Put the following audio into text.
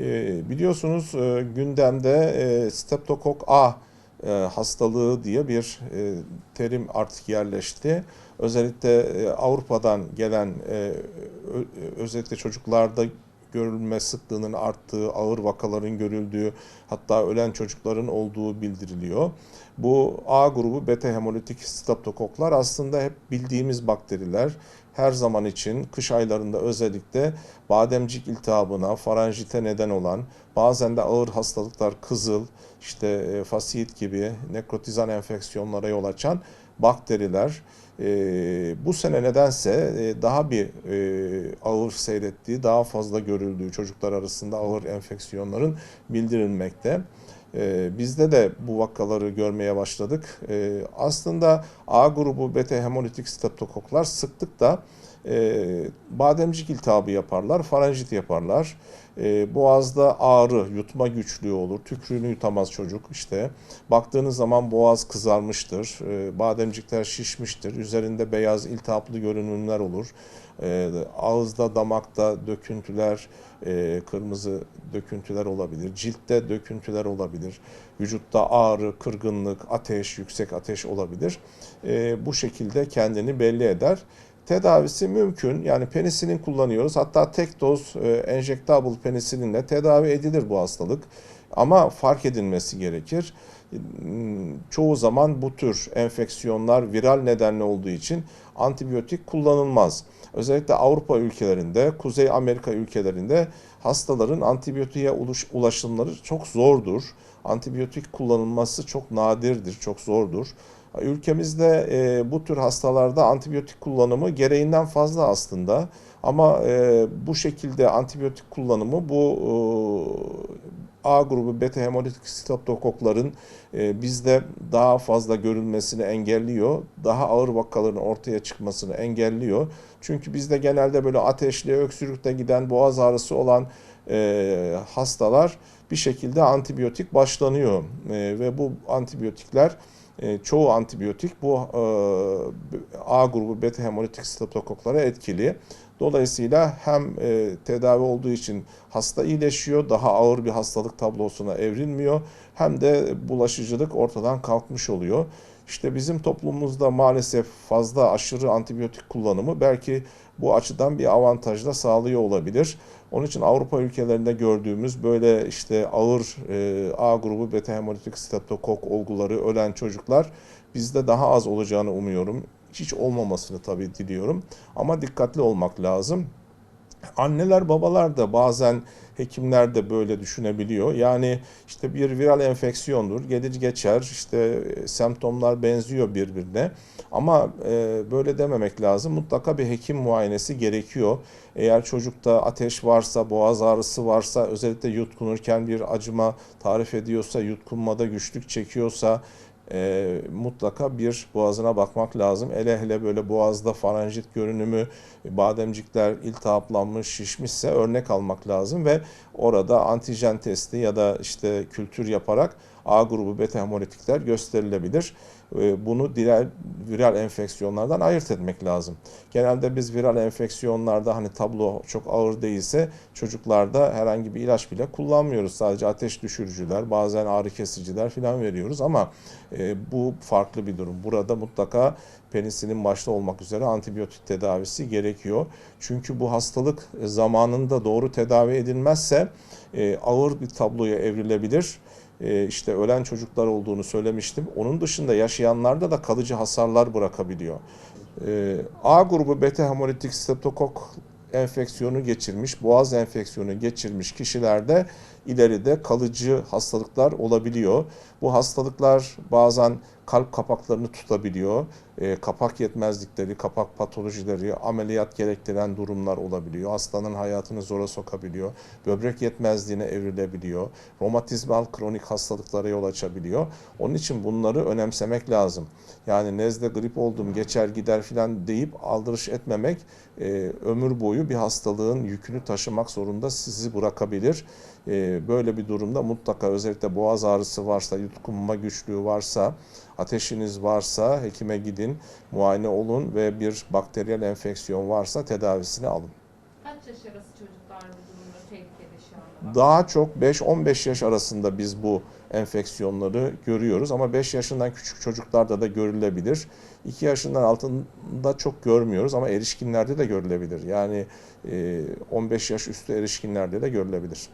E, biliyorsunuz e, gündemde e, Streptokok A e, hastalığı diye bir terim artık yerleşti. Özellikle Avrupa'dan gelen özellikle çocuklarda görülme sıklığının arttığı, ağır vakaların görüldüğü, hatta ölen çocukların olduğu bildiriliyor. Bu A grubu beta hemolitik streptokoklar aslında hep bildiğimiz bakteriler. Her zaman için kış aylarında özellikle bademcik iltihabına, faranjite neden olan, bazen de ağır hastalıklar, kızıl, işte e, fasit gibi nekrotizan enfeksiyonlara yol açan bakteriler. E, bu sene nedense e, daha bir e, ağır seyrettiği, daha fazla görüldüğü çocuklar arasında ağır enfeksiyonların bildirilmekte. E, bizde de bu vakaları görmeye başladık. E, aslında A grubu beta hemolitik streptokoklar sıklıkla e, bademcik iltihabı yaparlar, faranjit yaparlar. E, boğazda ağrı, yutma güçlüğü olur, tükrüğünü yutamaz çocuk işte. Baktığınız zaman boğaz kızarmıştır, e, bademcikler şişmiştir, üzerinde beyaz iltihaplı görünümler olur. E, ağızda, damakta döküntüler, e, kırmızı döküntüler olabilir, ciltte döküntüler olabilir, vücutta ağrı, kırgınlık, ateş, yüksek ateş olabilir. E, bu şekilde kendini belli eder. Tedavisi mümkün. Yani penisilin kullanıyoruz. Hatta tek doz e, enjektable penisilinle tedavi edilir bu hastalık. Ama fark edilmesi gerekir. Hmm, Çoğu zaman bu tür enfeksiyonlar viral nedenli olduğu için antibiyotik kullanılmaz. Özellikle Avrupa ülkelerinde, Kuzey Amerika ülkelerinde hastaların antibiyotiğe ulaşımları çok zordur. Antibiyotik kullanılması çok nadirdir, çok zordur. Ülkemizde e, bu tür hastalarda antibiyotik kullanımı gereğinden fazla aslında. Ama e, bu şekilde antibiyotik kullanımı bu e, A grubu beta hemolitik streptokokların e, bizde daha fazla görülmesini engelliyor. Daha ağır vakaların ortaya çıkmasını engelliyor. Çünkü bizde genelde böyle ateşli, öksürükle giden, boğaz ağrısı olan e, hastalar bir şekilde antibiyotik başlanıyor. E, ve bu antibiyotikler e, çoğu antibiyotik bu e, A grubu beta hemolitik streptokoklara etkili. Dolayısıyla hem e, tedavi olduğu için hasta iyileşiyor, daha ağır bir hastalık tablosuna evrilmiyor, hem de bulaşıcılık ortadan kalkmış oluyor. İşte bizim toplumumuzda maalesef fazla aşırı antibiyotik kullanımı belki bu açıdan bir avantaj da sağlıyor olabilir. Onun için Avrupa ülkelerinde gördüğümüz böyle işte ağır e, A grubu beta hemolitik streptokok olguları ölen çocuklar bizde daha az olacağını umuyorum. Hiç olmamasını tabii diliyorum ama dikkatli olmak lazım. Anneler babalar da bazen hekimler de böyle düşünebiliyor. Yani işte bir viral enfeksiyondur, gelir geçer, işte e, semptomlar benziyor birbirine. Ama e, böyle dememek lazım. Mutlaka bir hekim muayenesi gerekiyor. Eğer çocukta ateş varsa, boğaz ağrısı varsa, özellikle yutkunurken bir acıma tarif ediyorsa, yutkunmada güçlük çekiyorsa, e, mutlaka bir boğazına bakmak lazım. Hele hele böyle boğazda faranjit görünümü, bademcikler iltihaplanmış, şişmişse örnek almak lazım ve orada antijen testi ya da işte kültür yaparak A grubu beta hemolitikler gösterilebilir. E, Bunu diğer viral enfeksiyonlardan ayırt etmek lazım. Genelde biz viral enfeksiyonlarda hani tablo çok ağır değilse çocuklarda herhangi bir ilaç bile kullanmıyoruz. Sadece ateş düşürücüler, bazen ağrı kesiciler falan veriyoruz ama e, bu farklı bir durum. Burada mutlaka penisilin başta olmak üzere antibiyotik tedavisi gerekiyor. Çünkü bu hastalık zamanında doğru tedavi edilmezse e, ağır bir tabloya evrilebilir. E, işte ölen çocuklar olduğunu söylemiştim. Onun dışında yaşayanlarda da kalıcı hasarlar bırakabiliyor. E, A grubu beta hemolitik streptokok enfeksiyonu geçirmiş, boğaz enfeksiyonu geçirmiş kişilerde ileride kalıcı hastalıklar olabiliyor. Bu hastalıklar bazen kalp kapaklarını tutabiliyor. E, kapak yetmezlikleri, kapak patolojileri, ameliyat gerektiren durumlar olabiliyor. Hastanın hayatını zora sokabiliyor. Böbrek yetmezliğine evrilebiliyor. Romatizmal kronik hastalıklara yol açabiliyor. Onun için bunları önemsemek lazım. Yani nezle grip oldum geçer gider filan deyip aldırış etmemek e, ömür boyu bir hastalığın yükünü taşımak zorunda sizi bırakabilir. E, böyle bir durumda mutlaka özellikle boğaz ağrısı varsa, yutkunma güçlüğü varsa, ateşiniz varsa hekime gidin, muayene olun ve bir bakteriyel enfeksiyon varsa tedavisini alın. Kaç yaş arası çocuklar bu durumda tehlikeli şu anda? Daha çok 5-15 yaş arasında biz bu enfeksiyonları görüyoruz ama 5 yaşından küçük çocuklarda da görülebilir. 2 yaşından altında çok görmüyoruz ama erişkinlerde de görülebilir. Yani e, 15 yaş üstü erişkinlerde de görülebilir.